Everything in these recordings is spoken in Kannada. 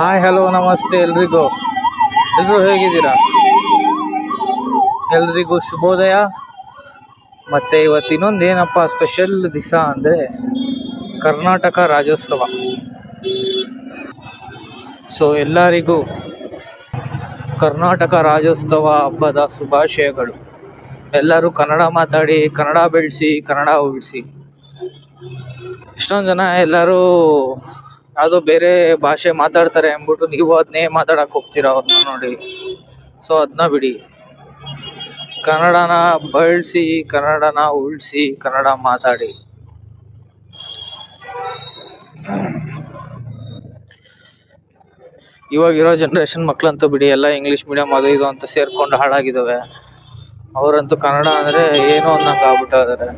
ಹಾಯ್ ಹಲೋ ನಮಸ್ತೆ, ಎಲ್ರಿಗೂ. ಎಲ್ಲರೂ ಹೇಗಿದ್ದೀರಾ? ಎಲ್ರಿಗೂ ಶುಭೋದಯ. ಮತ್ತು ಇವತ್ತು ಇನ್ನೊಂದು ಏನಪ್ಪ ಸ್ಪೆಷಲ್ ದಿವಸ ಅಂದರೆ ಕರ್ನಾಟಕ ರಾಜ್ಯೋತ್ಸವ. ಸೊ ಎಲ್ಲರಿಗೂ ಕರ್ನಾಟಕ ರಾಜ್ಯೋತ್ಸವ ಹಬ್ಬದ ಶುಭಾಶಯಗಳು. ಎಲ್ಲರೂ ಕನ್ನಡ ಮಾತಾಡಿ, ಕನ್ನಡ ಬೆಳೆಸಿ, ಕನ್ನಡ ಉಳಿಸಿ. ಎಷ್ಟೊಂದು ಜನ ಎಲ್ಲರೂ ಯಾವುದೋ ಬೇರೆ ಭಾಷೆ ಮಾತಾಡ್ತಾರೆ ಅಂದ್ಬಿಟ್ಟು ನೀವು ಅದನ್ನೇ ಮಾತಾಡಕ್ಕೆ ಹೋಗ್ತೀರಾ ಅವ್ರನ್ನ ನೋಡಿ. ಸೊ ಅದನ್ನ ಬಿಡಿ. ಕನ್ನಡನ ಬಳಸಿ, ಕನ್ನಡನ ಉಳಿಸಿ, ಕನ್ನಡ ಮಾತಾಡಿ. ಇವಾಗಿರೋ ಜನ್ರೇಷನ್ ಮಕ್ಕಳಂತೂ ಬಿಡಿ, ಎಲ್ಲ ಇಂಗ್ಲೀಷ್ ಮೀಡಿಯಮ್ ಅದು ಇದು ಅಂತ ಸೇರ್ಕೊಂಡು ಹಾಳಾಗಿದ್ದಾವೆ ಅವರಂತೂ ಕನ್ನಡ ಅಂದರೆ ಏನೋ ಅನ್ನಂಗೆ ಆಗ್ಬಿಟ್ಟಿದ್ದಾರೆ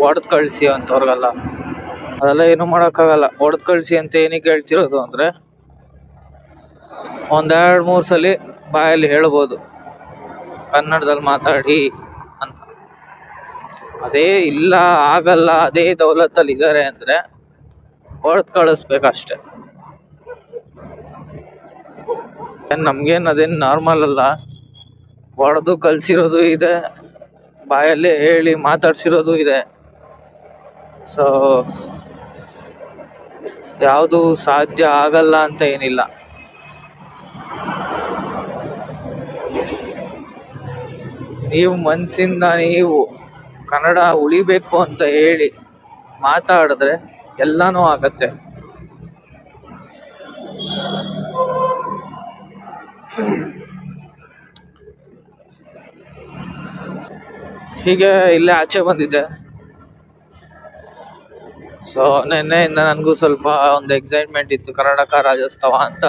ಹೊಡೆದು ಕಳಿಸಿ ಅಂಥವ್ರಿಗೆಲ್ಲ ಅದೆಲ್ಲ ಏನು ಮಾಡೋಕ್ಕಾಗಲ್ಲ. ಹೊಡೆದು ಕಳಿಸಿ ಅಂತ ಏನಕ್ಕೆ ಹೇಳ್ತಿರೋದು ಅಂದರೆ ಒಂದೆರಡು ಮೂರು ಸಲ ಬಾಯಲ್ಲಿ ಹೇಳ್ಬೋದು. ಕನ್ನಡದಲ್ಲಿ ಮಾತಾಡಿ ಅಂತ. ಅದೇ ಇಲ್ಲ, ಆಗಲ್ಲ, ಅದೇ ದೌಲತ್ತಲ್ಲಿ ಇದ್ದಾರೆ ಅಂದರೆ ಹೊಡೆದು ಕಳಿಸ್ಬೇಕಷ್ಟೆ ನಮ್ಗೇನು ಅದೇನು ನಾರ್ಮಲ್ ಅಲ್ಲ. ಹೊಡೆದು ಕಲ್ಸಿರೋದು ಇದೆ. ಬಾಯಲ್ಲೇ ಹೇಳಿ ಮಾತಾಡ್ಸಿರೋದು ಇದೆ. ಸೊ ಯಾವುದು ಸಾಧ್ಯ ಆಗಲ್ಲ ಅಂತ ಏನಿಲ್ಲ. ನೀವು ಮನಸ್ಸಿಂದ ನೀವು ಕನ್ನಡ ಉಳಿಬೇಕು ಅಂತ ಹೇಳಿ ಮಾತಾಡಿದ್ರೆ ಎಲ್ಲನೂ ಆಗತ್ತೆ. ಹೀಗೆ ಇಲ್ಲೇ ಆಚೆ ಬಂದಿದ್ದೆ. ಸೊ ನಿನ್ನೆಯಿಂದ ನನಗೂ ಸ್ವಲ್ಪ ಒಂದು ಎಕ್ಸೈಟ್ಮೆಂಟ್ ಇತ್ತು. ಕರ್ನಾಟಕ ರಾಜ್ಯೋತ್ಸವ ಅಂತ.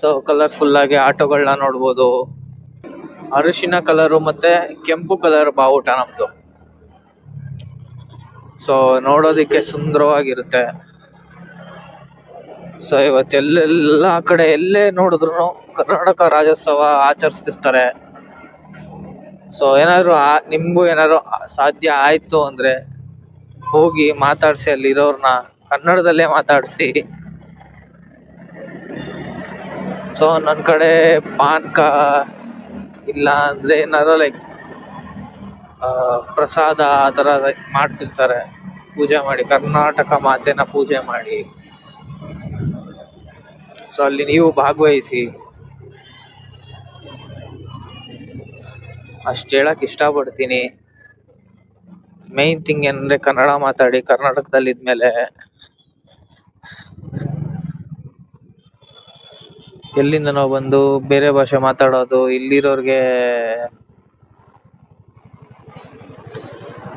ಸೊ ಕಲರ್ಫುಲ್ಲಾಗಿ ಆಟೋಗಳನ್ನ ನೋಡ್ಬೋದು. ಅರಿಶಿನ ಕಲರು ಮತ್ತು ಕೆಂಪು ಕಲರ್ ಬಾವುಟ ನಮ್ಮದು ಸೊ ನೋಡೋದಕ್ಕೆ ಸುಂದರವಾಗಿರುತ್ತೆ. ಸೊ ಇವತ್ತು ಎಲ್ಲೆಲ್ಲ ಕಡೆ ಎಲ್ಲೇ ನೋಡಿದ್ರು ಕರ್ನಾಟಕ ರಾಜ್ಯೋತ್ಸವ ಆಚರಿಸ್ತಿರ್ತಾರೆ. ಸೊ ಏನಾದರೂ ನಿಮಗೂ ಏನಾದ್ರು ಸಾಧ್ಯ ಆಯಿತು ಅಂದರೆ ಹೋಗಿ ಮಾತಾಡಿಸಿ ಅಲ್ಲಿರೋರ್ನ ಕನ್ನಡದಲ್ಲೇ ಮಾತಾಡಿಸಿ. ಸೊ ನನ್ನ ಕಡೆ ಪಾನಕ ಇಲ್ಲ ಅಂದರೆ ಏನಾದ್ರು ಲೈಕ್ ಪ್ರಸಾದ ಆ ಥರ ಮಾಡ್ತಿರ್ತಾರೆ. ಪೂಜೆ ಮಾಡಿ, ಕರ್ನಾಟಕ ಮಾತೆನ ಪೂಜೆ ಮಾಡಿ. ಸೊ ಅಲ್ಲಿ ನೀವು ಭಾಗವಹಿಸಿ. ಅಷ್ಟು ಹೇಳಕ್ಕೆ ಇಷ್ಟಪಡ್ತೀನಿ. ಮೈನ್ ಥಿಂಗ್ ಏನಂದ್ರೆ ಕನ್ನಡ ಮಾತಾಡಿ ಕರ್ನಾಟಕದಲ್ಲಿ ಇದ್ಮೇಲೆ ಎಲ್ಲಿಂದನೋ ಬಂದು ಬೇರೆ ಭಾಷೆ ಮಾತಾಡೋದು, ಇಲ್ಲಿರೋರಿಗೆ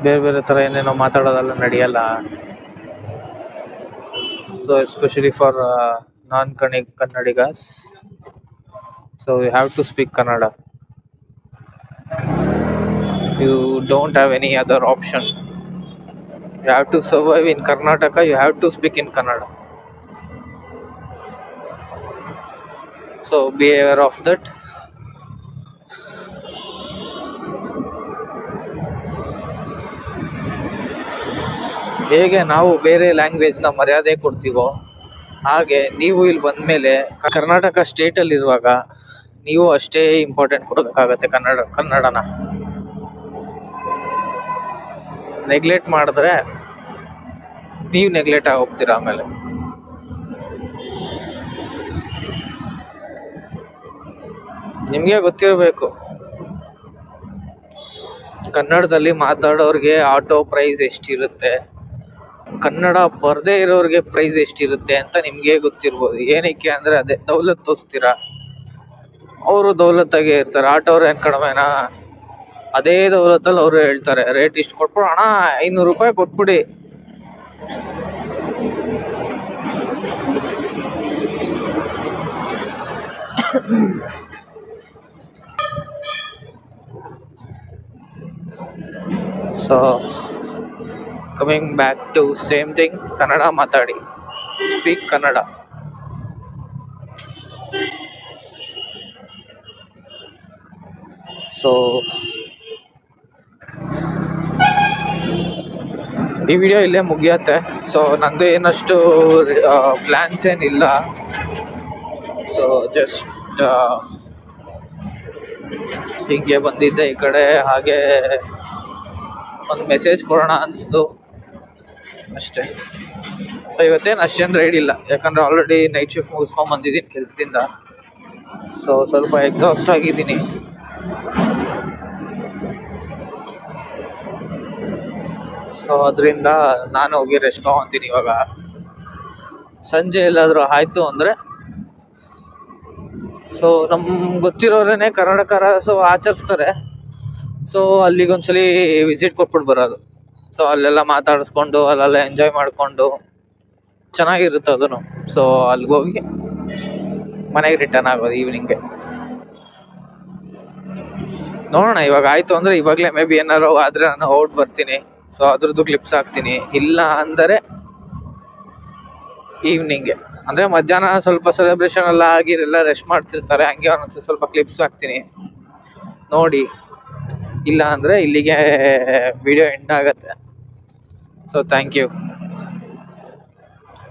ಬೇರೆ ಬೇರೆ ಥರ ಏನೇನೋ ಮಾತಾಡೋದೆಲ್ಲ ನಡೆಯಲ್ಲ. ಸೊ ಎಸ್ಪೆಷಲಿ ಫಾರ್ ನಾನ್ ಕಣಿ Kannadigas so you have to speak Kannada you don't have any other option you have to survive in Karnataka you have to speak in Kannada so be aware of that ಹೇಗೆ ನಾವು ಬೇರೆ ಲ್ಯಾಂಗ್ವೇಜ್ನ ಮರ್ಯಾದೆ ಕೊಡ್ತೀವೋ, ಹಾಗೆ ನೀವು ಇಲ್ಲಿ ಬಂದ ಮೇಲೆ ಕರ್ನಾಟಕ ಸ್ಟೇಟ್ ಅಲ್ಲಿ ಇರುವಾಗ, ನೀವು ಅಷ್ಟೇ ಇಂಪಾರ್ಟೆಂಟ್ ಕೊಡಬೇಕಾಗುತ್ತೆ ಕನ್ನಡ, ಕನ್ನಡನ. ನೆಗ್ಲೆಕ್ಟ್ ಮಾಡಿದ್ರೆ ನೀವು ನೆಗ್ಲೆಕ್ಟ್ ಆಗಿ ಹೋಗ್ತೀರಾ ಆಮೇಲೆ. ನಿಮಗೆ ಗೊತ್ತಿರಬೇಕು. ಕನ್ನಡದಲ್ಲಿ ಮಾತಾಡೋರಿಗೆ ಆಟೋ ಪ್ರೈಸ್ ಎಷ್ಟಿರುತ್ತೆ? ಕನ್ನಡ ಬರದೇ ಇರೋರಿಗೆ ಪ್ರೈಸ್ ಎಷ್ಟಿರುತ್ತೆ ಅಂತ ನಿಮಗೆ ಗೊತ್ತಿರ್ಬೋದು. ಏನಕ್ಕೆ ಅಂದರೆ ಅದೇ ದೌಲತ್ ತೋರಿಸ್ತೀರಾ? ಅವರು ದೌಲತ್ತಾಗೇ ಇರ್ತಾರೆ. ಆಟೋರು ಏನು ಕಡಿಮೆನಾ? ಅದೇ ದೌಲತ್ತಲ್ಲಿ ಅವರು ಹೇಳ್ತಾರೆ ರೇಟ್ ಇಷ್ಟು ಕೊಟ್ಬಿಡು, ಅಣ್ಣ ಐನೂರು ರೂಪಾಯಿ ಕೊಟ್ಬಿಡಿ. So coming back to same thing Kannada ಮಾತಾಡಿ. ಸ್ಪೀಕ್ ಕನ್ನಡ ಸೊ ಈ ವಿಡಿಯೋ ಇಲ್ಲೇ ಮುಗಿಯತ್ತೆ. ಸೊ ನಂದು ಏನಷ್ಟು ಪ್ಲ್ಯಾನ್ಸ್ ಏನಿಲ್ಲ. ಸೊ ಜಸ್ಟ್ ಹೀಗೆ ಬಂದಿದ್ದೆ ಈ ಕಡೆ. ಹಾಗೆ ಒಂದು ಮೆಸೇಜ್ ಕೊಡೋಣ ಅನಿಸ್ತು. ಅಷ್ಟೇ. ಸೊ ಇವತ್ತೇನು ಅಷ್ಟೇನು ರೈಡ್ ಇಲ್ಲ. ಯಾಕಂದ್ರೆ ಆಲ್ರೆಡಿ ನೈಟ್ ಶಿಫ್ಟ್ ಮುಗಿಸ್ಕೊಂಡ್ ಬಂದಿದ್ದೀನಿ ಕೆಲಸದಿಂದ. ಸೊ ಸ್ವಲ್ಪ ಎಕ್ಸಾಸ್ಟ್ ಆಗಿದ್ದೀನಿ. ಸೊ ಅದರಿಂದ ನಾನು ಹೋಗಿ ರೆಸ್ಟ್ ತೊಗೊತೀನಿ ಇವಾಗ. ಸಂಜೆ ಎಲ್ಲಾದರೂ ಆಯಿತು ಅಂದರೆ ಸೊ ನಮ್ಗೆ ಗೊತ್ತಿರೋರೇನೆ ಕರ್ನಾಟಕ ರಾಜ್ಯೋತ್ಸವ ಆಚರಿಸ್ತಾರೆ. ಸೊ ಅಲ್ಲಿಗೊಂದ್ಸಲಿ ವಿಸಿಟ್ ಕೊಟ್ಬಿಟ್ಟು ಬರೋದು. ಸೊ ಅಲ್ಲೆಲ್ಲ ಮಾತಾಡಿಸ್ಕೊಂಡು, ಅಲ್ಲೆಲ್ಲ ಎಂಜಾಯ್ ಮಾಡಿಕೊಂಡು, ಚೆನ್ನಾಗಿರುತ್ತೆ ಅದನ್ನು. ಸೊ ಅಲ್ಲಿಗೆ ಹೋಗಿ ಮನೆಗೆ ರಿಟರ್ನ್ ಆಗೋದು ಈವ್ನಿಂಗ್ಗೆ ನೋಡೋಣ ಇವಾಗ ಆಯಿತು ಅಂದರೆ ಇವಾಗಲೇ ಮೇ ಬಿ ಏನಾರು ಆದರೆ ನಾನು ಔಟ್ ಬರ್ತೀನಿ. ಸೊ ಅದ್ರದ್ದು ಕ್ಲಿಪ್ಸ್ ಹಾಕ್ತೀನಿ. ಇಲ್ಲ ಅಂದರೆ ಈವ್ನಿಂಗೆ ಅಂದರೆ ಮಧ್ಯಾಹ್ನ ಸ್ವಲ್ಪ ಸೆಲೆಬ್ರೇಷನ್ ಎಲ್ಲ ಆಗಿ ಎಲ್ಲ ರೆಸ್ಟ್ ಮಾಡ್ತಿರ್ತಾರೆ. ಹಂಗೆ ಒಂದೊಂದ್ಸಲ ಸ್ವಲ್ಪ ಕ್ಲಿಪ್ಸ್ ಹಾಕ್ತೀನಿ. ನೋಡಿ. ಇಲ್ಲ ಅಂದರೆ ಇಲ್ಲಿಗೆ ವಿಡಿಯೋ ಎಂಡ್ ಆಗುತ್ತೆ. So thank you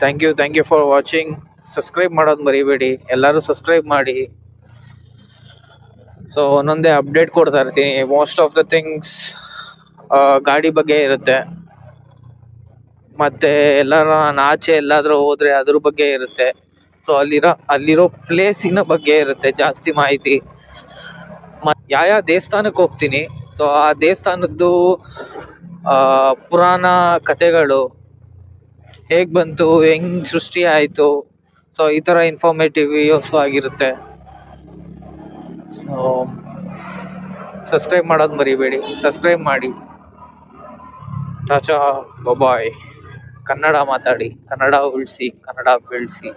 thank you thank you for watching subscribe ಮಾಡೋದು ಮರಿಬೇಡಿ. ಎಲ್ಲರೂ ಸಬ್ಸ್ಕ್ರೈಬ್ ಮಾಡಿ. ಸೊ ಒಂದೊಂದೇ ಅಪ್ಡೇಟ್ ಕೊಡ್ತಾ ಇರ್ತೀನಿ. ಮೋಸ್ಟ್ ಆಫ್ ದ ಥಿಂಗ್ಸ್ ಗಾಡಿ ಬಗ್ಗೆ ಇರುತ್ತೆ. ಮತ್ತೆ ಎಲ್ಲರ ನಾನ್ ಆಚೆ ಎಲ್ಲಾದ್ರು ಹೋದ್ರೆ ಅದ್ರ ಬಗ್ಗೆ ಇರುತ್ತೆ. ಸೊ ಅಲ್ಲಿರೋ ಅಲ್ಲಿರೋ ಪ್ಲೇಸಿನ ಬಗ್ಗೆ ಇರುತ್ತೆ ಜಾಸ್ತಿ ಮಾಹಿತಿ. ಮ ಯಾವ ದೇವಸ್ಥಾನಕ್ಕೆ ಹೋಗ್ತೀನಿ? ಸೊ ಆ ದೇವಸ್ಥಾನದ್ದು ಆ, ಪುರಾಣ ಕಥೆಗಳು ಹೇಗ್ ಬಂತು ಹೆಂಗ್ ಸೃಷ್ಟಿ ಆಯಿತು ಸೊ ಈ ತರ ಇನ್ಫಾರ್ಮೇಟಿವ್ ವಿಡಿಯೋಸ್ ಆಗಿರುತ್ತೆ. ಸೊ ಸಬ್ಸ್ಕ್ರೈಬ್ ಮಾಡೋದು ಮರಿಬೇಡಿ ಸಬ್ಸ್ಕ್ರೈಬ್ ಮಾಡಿ. ಚಾಚಾ ಬಬಾಯ್. ಕನ್ನಡ ಮಾತಾಡಿ. ಕನ್ನಡ ಉಳಿಸಿ ಕನ್ನಡ ಬೆಳೆಸಿ.